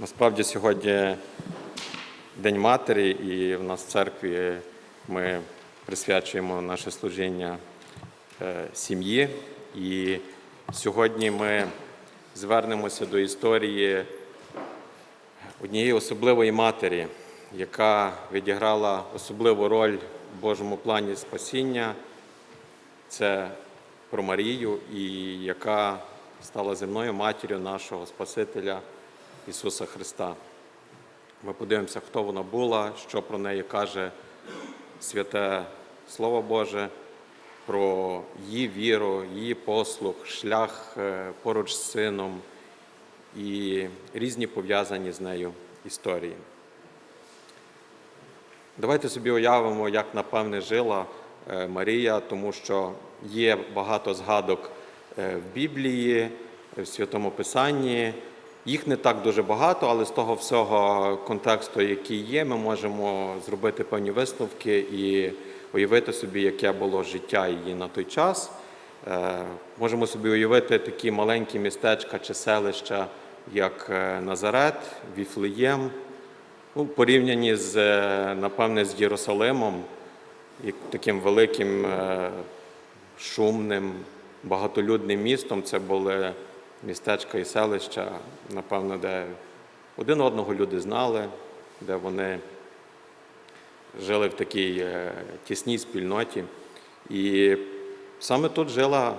Насправді сьогодні День Матері, і в нас в церкві ми присвячуємо наше служіння е, сім'ї. І сьогодні ми звернемося до історії однієї особливої матері, яка відіграла особливу роль в Божому плані спасіння. Це про Марію, і яка стала земною матір'ю нашого Спасителя Ісуса Христа. Ми подивимося, хто вона була, що про неї каже святе Слово Боже, про її віру, її послух, шлях е, поруч з сином і різні пов'язані з нею історії. Давайте собі уявимо, як напевне жила е, Марія, тому що є багато згадок е, в Біблії, в Святому Писанні. Їх не так дуже багато, але з того всього контексту, який є, ми можемо зробити певні висновки і уявити собі, яке було життя її на той час. Е, Можемо собі уявити такі маленькі містечка чи селища, як е, Назарет, Віфлеєм, Ну, порівняні з, е, напевне, з Єрусалимом, таким великим, шумним, багатолюдним містом, це були містечка і селища, напевно, де один одного люди знали, де вони жили в такій е, тісній спільноті. І саме тут жила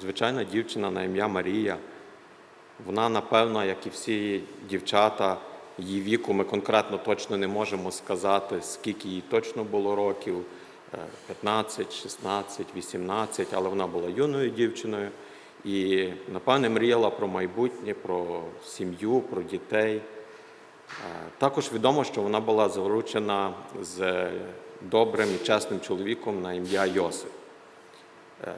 звичайна дівчина на ім'я Марія. Вона, напевно, як і всі дівчата її віку, ми конкретно точно не можемо сказати, скільки їй точно було років, е, 15, 16, 18, але вона була юною дівчиною і, напевне, мріяла про майбутнє, про сім'ю, про дітей. Е, Також відомо, що вона була заручена з добрим і чесним чоловіком на ім'я Йосип. Е,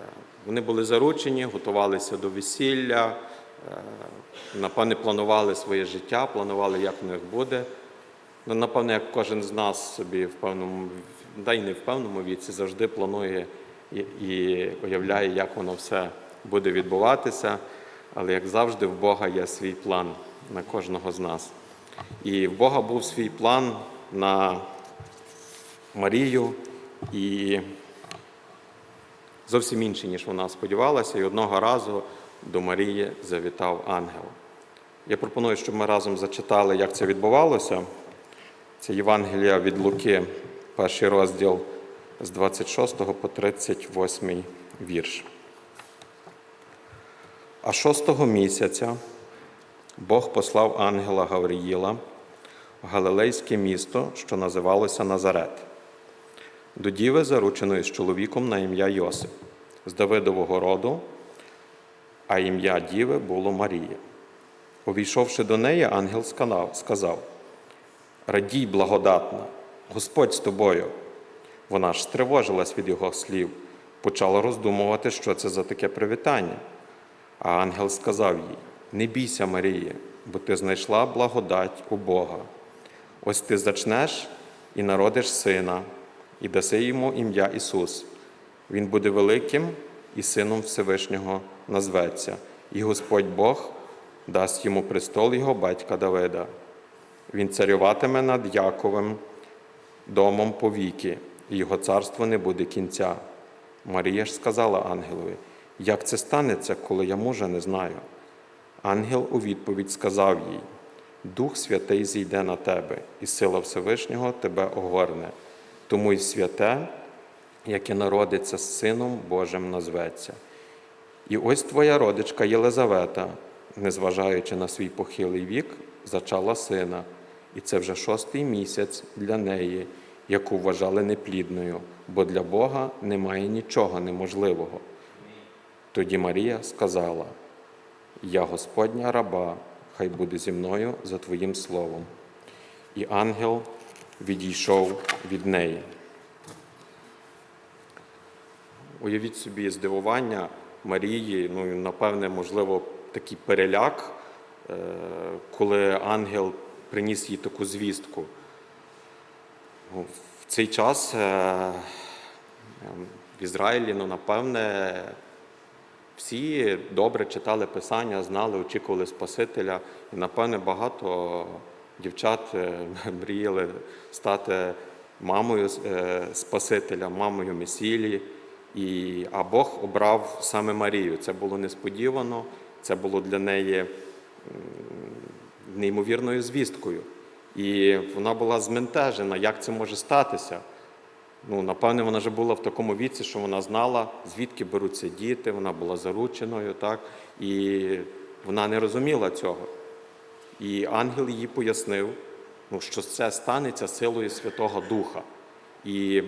Вони були заручені, готувалися до весілля, е, напевне, планували своє життя, планували, як в них буде. Ну, напевне, як кожен з нас собі в певному, да й не в певному віці, завжди планує і, і уявляє, як воно все буде відбуватися. Але як завжди, в Бога є свій план на кожного з нас. І в Бога був свій план на Марію і зовсім інший, ніж вона сподівалася, і одного разу до Марії завітав ангел. Я пропоную, щоб ми разом зачитали, як це відбувалося. Це Євангелія від Луки, перший розділ з 26 по 38 вірш. А шостого місяця Бог послав ангела Гавриїла в Галилейське місто, що називалося Назарет, до діви, зарученої з чоловіком на ім'я Йосип, з Давидового роду, а ім'я діви було Марія. Увійшовши до неї, ангел сказав- Радій, благодатна, Господь з тобою. Вона ж стривожилась від його слів, почала роздумувати, що це за таке привітання. А ангел сказав їй: Не бійся, Марія, бо ти знайшла благодать у Бога. Ось ти зачнеш і народиш сина, і даси йому ім'я Ісус. Він буде великим і сином Всевишнього назветься, і Господь Бог дасть йому престол його батька Давида. Він царюватиме над Яковим домом повіки, і його царство не буде кінця. Марія ж сказала ангелові, як це станеться, коли я мужа не знаю? Ангел у відповідь сказав їй: Дух Святий зійде на тебе, і сила Всевишнього тебе огорне, тому й святе, яке народиться з Сином Божим назветься. І ось твоя родичка Єлизавета, незважаючи на свій похилий вік, зачала сина, і це вже шостий місяць для неї, яку вважали неплідною, бо для Бога немає нічого неможливого. Тоді Марія сказала: Я Господня раба, хай буде зі мною за Твоїм словом. І ангел відійшов від неї. Уявіть собі здивування Марії, ну напевне, можливо, такий переляк, е, коли ангел приніс їй таку звістку. Ну, В цей час е, в Ізраїлі, ну, напевне, всі добре читали Писання, знали, очікували Спасителя. І, напевне, багато дівчат е, мріяли стати мамою е, Спасителя, мамою Месілі. І, а Бог обрав саме Марію. Це було несподівано, це було для неї неймовірною звісткою. І вона була зментежена, як це може статися. Ну, напевне, вона вже була в такому віці, що вона знала, звідки беруться діти, вона була зарученою, так? і вона не розуміла цього. І ангел їй пояснив, ну, що це станеться силою Святого Духа. І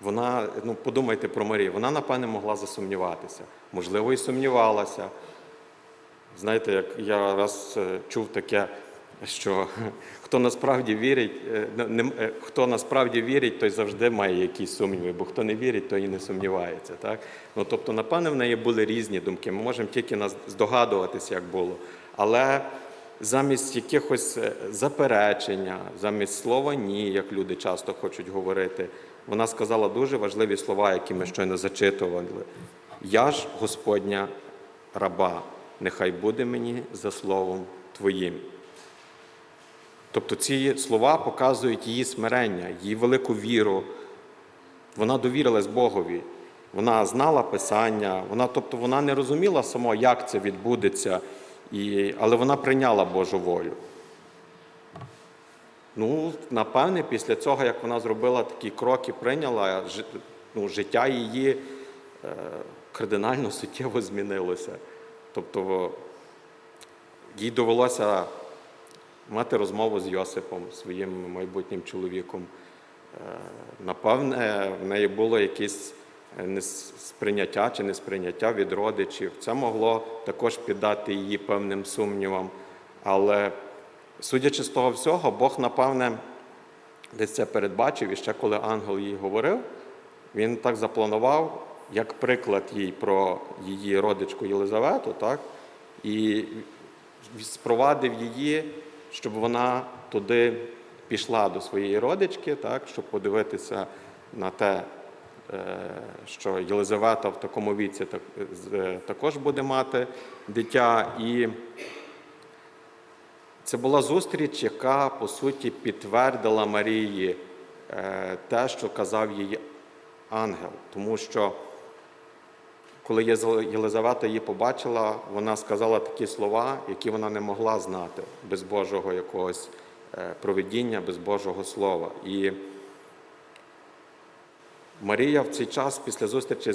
вона, ну подумайте про Марію, вона, напевне, могла засумніватися. Можливо, і сумнівалася. Знаєте, як я раз е, чув таке, що хто насправді вірить, е, е, хто насправді вірить, той завжди має якісь сумніви, бо хто не вірить, той і не сумнівається. Так? Ну, тобто, напевне, в неї були різні думки. Ми можемо тільки здогадуватися, як було. Але замість якихось е, заперечення, замість слова ні, як люди часто хочуть говорити, вона сказала дуже важливі слова, які ми щойно зачитували. Я ж Господня раба, нехай буде мені за словом Твоїм. Тобто ці слова показують її смирення, її велику віру. Вона довірилась Богові. Вона знала Писання, вона, тобто вона не розуміла само, як це відбудеться, і, але вона прийняла Божу волю. Ну, напевне, після цього, як вона зробила такі кроки, прийняла, ну, життя її е, кардинально суттєво змінилося. Тобто їй довелося мати розмову з Йосипом, своїм майбутнім чоловіком. Е, Напевне, в неї було якесь е, сприйняття чи несприйняття від родичів. Це могло також піддати її певним сумнівам. Але судячи з того всього, Бог, напевне, десь це передбачив, і ще коли ангел їй говорив, він так запланував, як приклад їй про її родичку Єлизавету, так? і спровадив її, щоб вона туди пішла до своєї родички, так? щоб подивитися на те, е, що Єлизавета в такому віці е, також буде мати дитя. І це була зустріч, яка по суті підтвердила Марії е, те, що казав їй ангел. Тому що коли Єлизавета її побачила, вона сказала такі слова, які вона не могла знати без Божого якогось е, провидіння, без Божого Слова. І Марія в цей час після зустрічі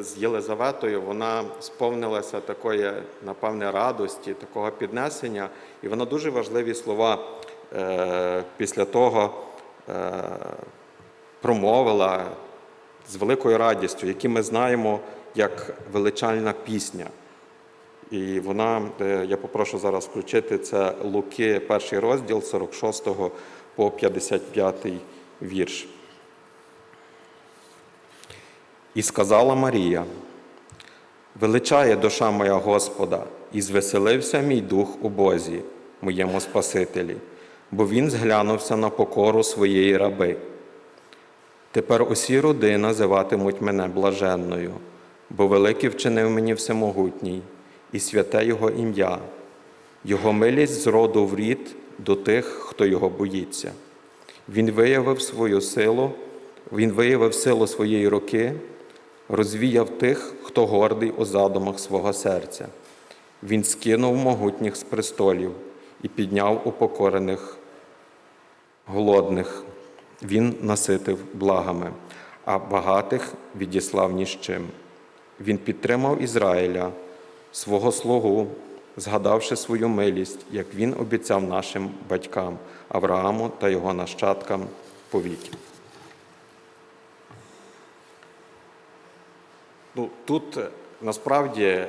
з Єлизаветою вона сповнилася такої, напевне, радості, такого піднесення, і вона дуже важливі слова е, після того е, промовила з великою радістю, які ми знаємо як величальна пісня. І вона, е, я попрошу зараз включити, це Луки, перший розділ 46 по 55 вірш. І сказала Марія: Величає душа моя Господа, і звеселився мій дух у Бозі, моєму Спасителі, бо Він зглянувся на покору своєї раби. Тепер усі роди називатимуть мене блаженною, бо великий вчинив мені всемогутній, і святе Його ім'я, Його милість з роду в рід до тих, хто його боїться. Він виявив свою силу, він виявив силу своєї руки, розвіяв тих, хто гордий у задумах свого серця. Він скинув могутніх з престолів і підняв упокорених голодних. Він наситив благами, а багатих відіслав ні з чим. Він підтримав Ізраїля, свого слугу, згадавши свою милість, як він обіцяв нашим батькам Аврааму та його нащадкам повіки. Ну, тут е, насправді е,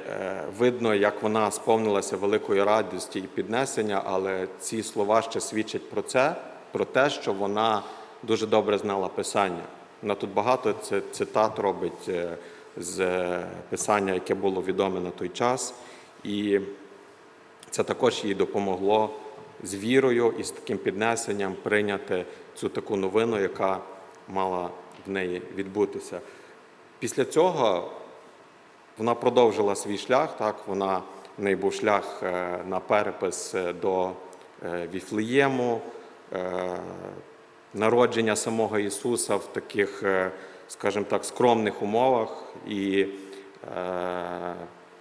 видно, як вона сповнилася великої радості і піднесення, але ці слова ще свідчать про це, про те, що вона дуже добре знала Писання. Вона тут багато цитат робить е, з е, Писання, яке було відоме на той час. І це також їй допомогло з вірою і з таким піднесенням прийняти цю таку новину, яка мала в неї відбутися. Після цього вона продовжила свій шлях. Так, вона в неї був шлях е, на перепис е, до Віфлеєму, народження самого Ісуса в таких, скажімо так, скромних умовах і е,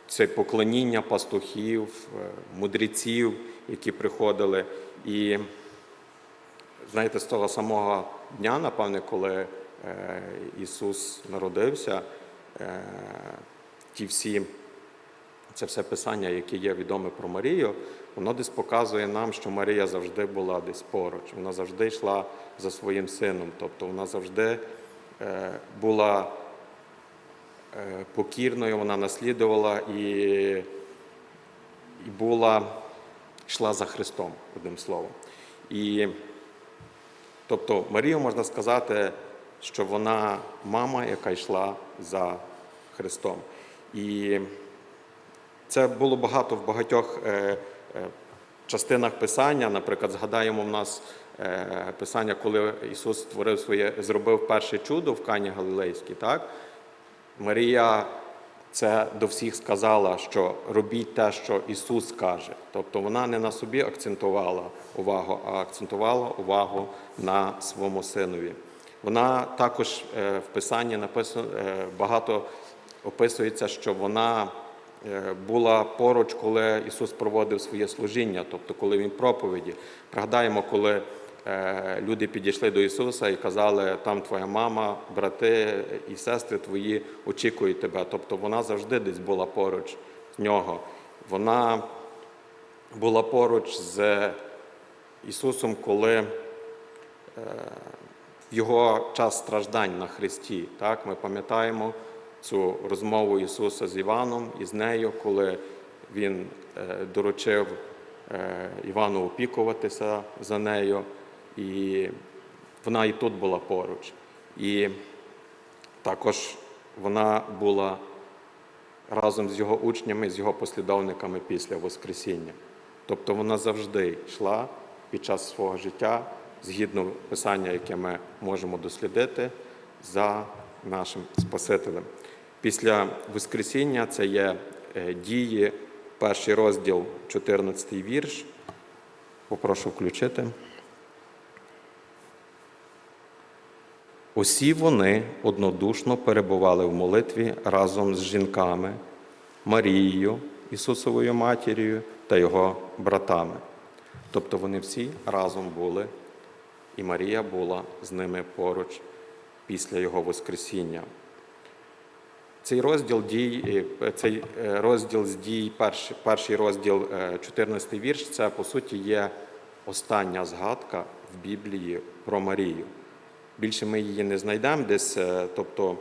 це поклоніння пастухів, е, мудреців, які приходили. І знаєте, з того самого дня, напевне, коли е, Ісус народився, ті всі, це все писання, яке є відоме про Марію, воно десь показує нам, що Марія завжди була десь поруч. Вона завжди йшла за своїм сином. Тобто вона завжди була е, покірною, вона наслідувала і, і була, йшла за Христом, одним словом. І Тобто Марію можна сказати, що вона мама, яка йшла за Христом. І це було багато в багатьох е, е, частинах Писання. Наприклад, згадаємо в нас е, Писання, коли Ісус створив своє, зробив перше чудо в Кані Галилейській, так? Марія це до всіх сказала, що робіть те, що Ісус каже. Тобто вона не на собі акцентувала увагу, а акцентувала увагу на своєму синові. Вона також е, в Писанні написано е, багато описується, що вона е, була поруч, коли Ісус проводив своє служіння, тобто коли Він проповіді. Пригадаємо, коли е, люди підійшли до Ісуса і казали, там твоя мама, брати і сестри твої очікують тебе. Тобто вона завжди десь була поруч з нього. Вона була поруч з Ісусом, коли в його час страждань на Христі. Так? Ми пам'ятаємо цю розмову Ісуса з Іваном і з нею, коли Він е, доручив е, Івану опікуватися за нею, і вона і тут була поруч. І також вона була разом з його учнями, з його послідовниками після Воскресіння. Тобто вона завжди йшла під час свого життя, згідно писання, яке ми можемо дослідити, за нашим Спасителем. Після Воскресіння це є е, дії, перший розділ, 14 вірш. Попрошу включити. Усі вони однодушно перебували в молитві разом з жінками, Марією, Ісусовою матір'ю та його братами. Тобто вони всі разом були, і Марія була з ними поруч після Його Воскресіння. Цей розділ дій, е, цей е, розділ з дій, перший, перший розділ, е, 14 вірш, це по суті є остання згадка в Біблії про Марію. Більше ми її не знайдемо десь. е, Тобто,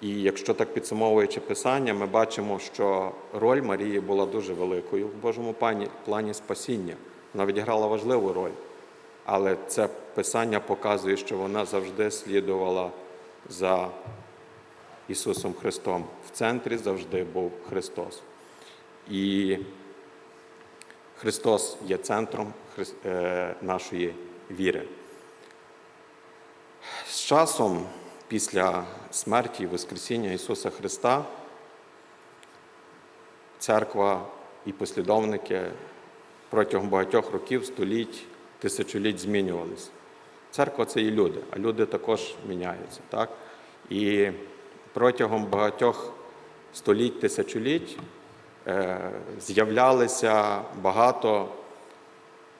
і якщо так підсумовуючи писання, ми бачимо, що роль Марії була дуже великою в Божому плані спасіння. Вона відіграла важливу роль. Але це писання показує, що вона завжди слідувала за Ісусом Христом. В центрі завжди був Христос. І Христос є центром е, нашої віри. З часом, після смерті і Воскресіння Ісуса Христа, церква і послідовники протягом багатьох років, століть, тисячоліть змінювалися. Церква це і люди, а люди також міняються. Так? І протягом багатьох століть, тисячоліть е, з'являлися багато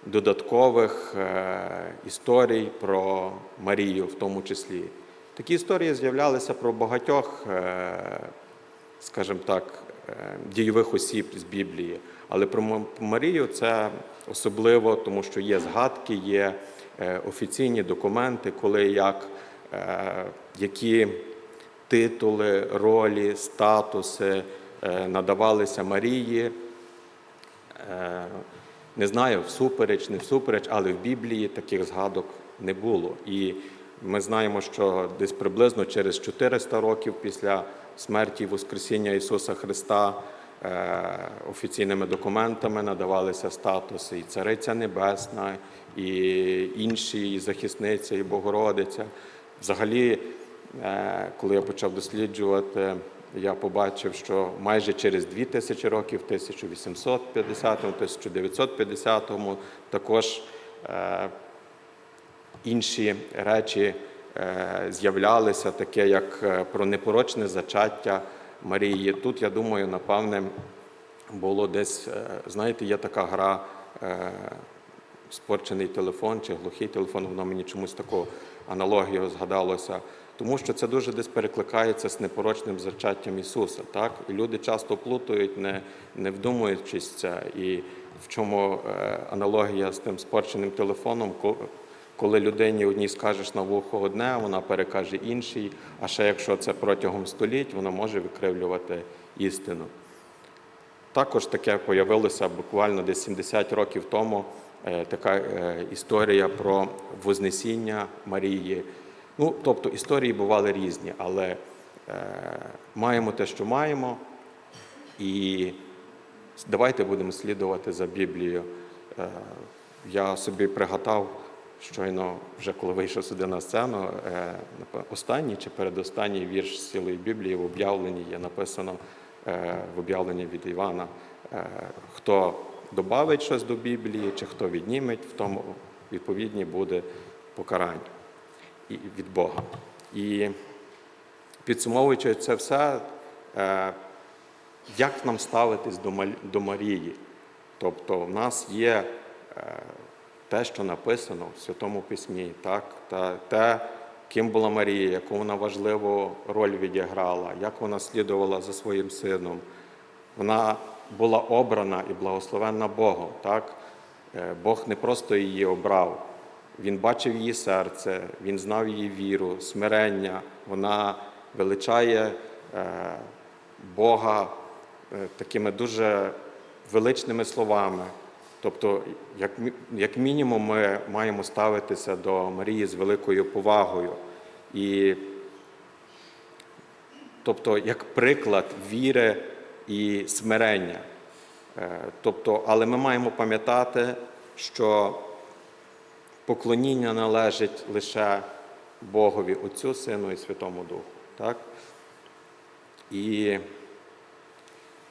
додаткових е, історій про Марію, в тому числі. Такі історії з'являлися про багатьох, е, скажімо так, е, дійових осіб з Біблії. Але про Марію це особливо, тому що є згадки, є офіційні документи, коли як, які титули, ролі, статуси надавалися Марії. Не знаю, всупереч, не всупереч, але в Біблії таких згадок не було. І ми знаємо, що десь приблизно через 400 років після смерті і Воскресіння Ісуса Христа е, офіційними документами надавалися статуси і Цариця Небесна, і інші, і захисниця, і Богородиця. Взагалі Е, Коли я почав досліджувати, я побачив, що майже через 2000 років, в 1850-1950-му, також е, інші речі е, з'являлися, таке як е, про непорочне зачаття Марії. Тут, я думаю, напевне, було десь, знаєте, є така гра спорчений телефон чи глухий телефон, воно мені чомусь таку аналогію згадалося. Тому що це дуже десь перекликається з непорочним зачаттям Ісуса. Так? І люди часто плутають, не, не вдумуючись це. І в чому е, аналогія з тим спорченим телефоном, ко- коли людині одній скажеш на вухо одне, вона перекаже іншій, а ще якщо це протягом століть, воно може викривлювати істину. Також таке появилося буквально десь 70 років тому е, така е, історія про Вознесіння Марії. Ну, тобто історії бували різні, але е, маємо те, що маємо, і давайте будемо слідувати за Біблією. Е, я собі пригадав щойно, вже коли вийшов сюди на сцену, е, останній чи передостанній вірш з цілої Біблії в об'явленні є написано е, в об'явленні від Івана. е, Хто додавить щось до Біблії, чи хто відніметь, в тому відповідні буде покарання від Бога. І підсумовуючи це все, е, як нам ставитись до Марії? Тобто, в нас є е, те, що написано в Святому Письмі, так? Та те, ким була Марія, яку вона важливу роль відіграла, як вона слідувала за своїм сином. Вона була обрана і благословенна Богом. Так? Е, Бог не просто її обрав, Він бачив її серце, Він знав її віру, смирення. Вона величає е, Бога е, такими дуже величними словами. Тобто, як, як мінімум, ми маємо ставитися до Марії з великою повагою. І тобто як приклад віри і смирення. Е, Тобто, але ми маємо пам'ятати, що поклоніння належить лише Богові, Отцю, Сину і Святому Духу. Так? І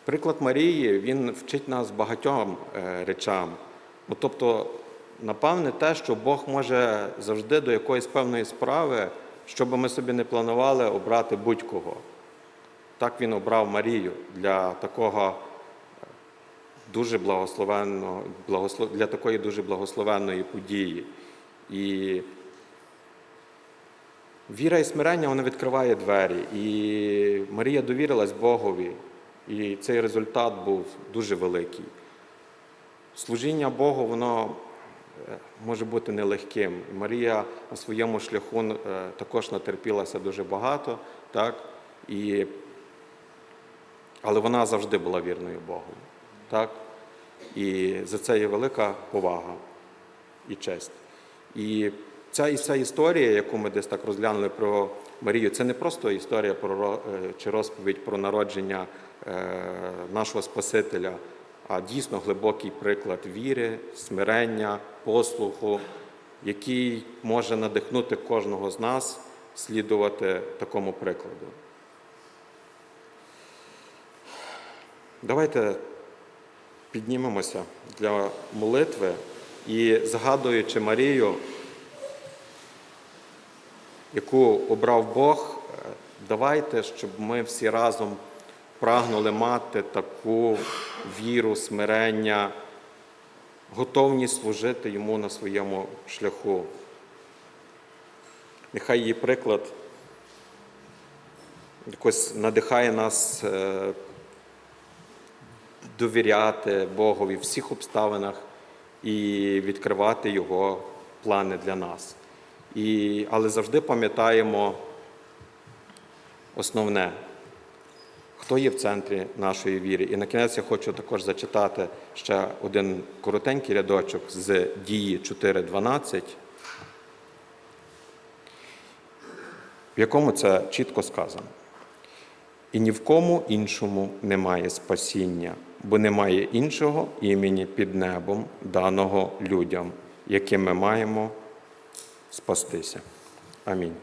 приклад Марії він вчить нас багатьом е, речам. Ну, тобто, напевне, те, що Бог може завжди до якоїсь певної справи, що би ми собі не планували, обрати будь-кого. Так він обрав Марію для такого е, дуже благословенного, для такої дуже благословенної події. І віра і смирення вона відкриває двері. І Марія довірилась Богові, і цей результат був дуже великий. Служіння Богу, воно е, може бути нелегким. Марія на своєму шляху е, також натерпілася дуже багато, так? І, але вона завжди була вірною Богу. Так? І за це є велика повага і честь. І ця, і ця історія, яку ми десь так розглянули про Марію, це не просто історія про е, чи розповідь про народження е, нашого Спасителя, а дійсно глибокий приклад віри, смирення, послуху, який може надихнути кожного з нас слідувати такому прикладу. Давайте піднімемося для молитви і згадуючи Марію, яку обрав Бог, е, давайте, щоб ми всі разом прагнули мати таку віру, смирення, готовність служити йому на своєму шляху. Нехай її приклад якось надихає нас е, довіряти Богові в всіх обставинах і відкривати Його плани для нас. І, але завжди пам'ятаємо основне, хто є в центрі нашої віри. І на кінець я хочу також зачитати ще один коротенький рядочок з дії 4.12, в якому це чітко сказано. І ні в кому іншому немає спасіння, бо немає іншого імені під небом, даного людям, яким ми маємо спастися. Амінь.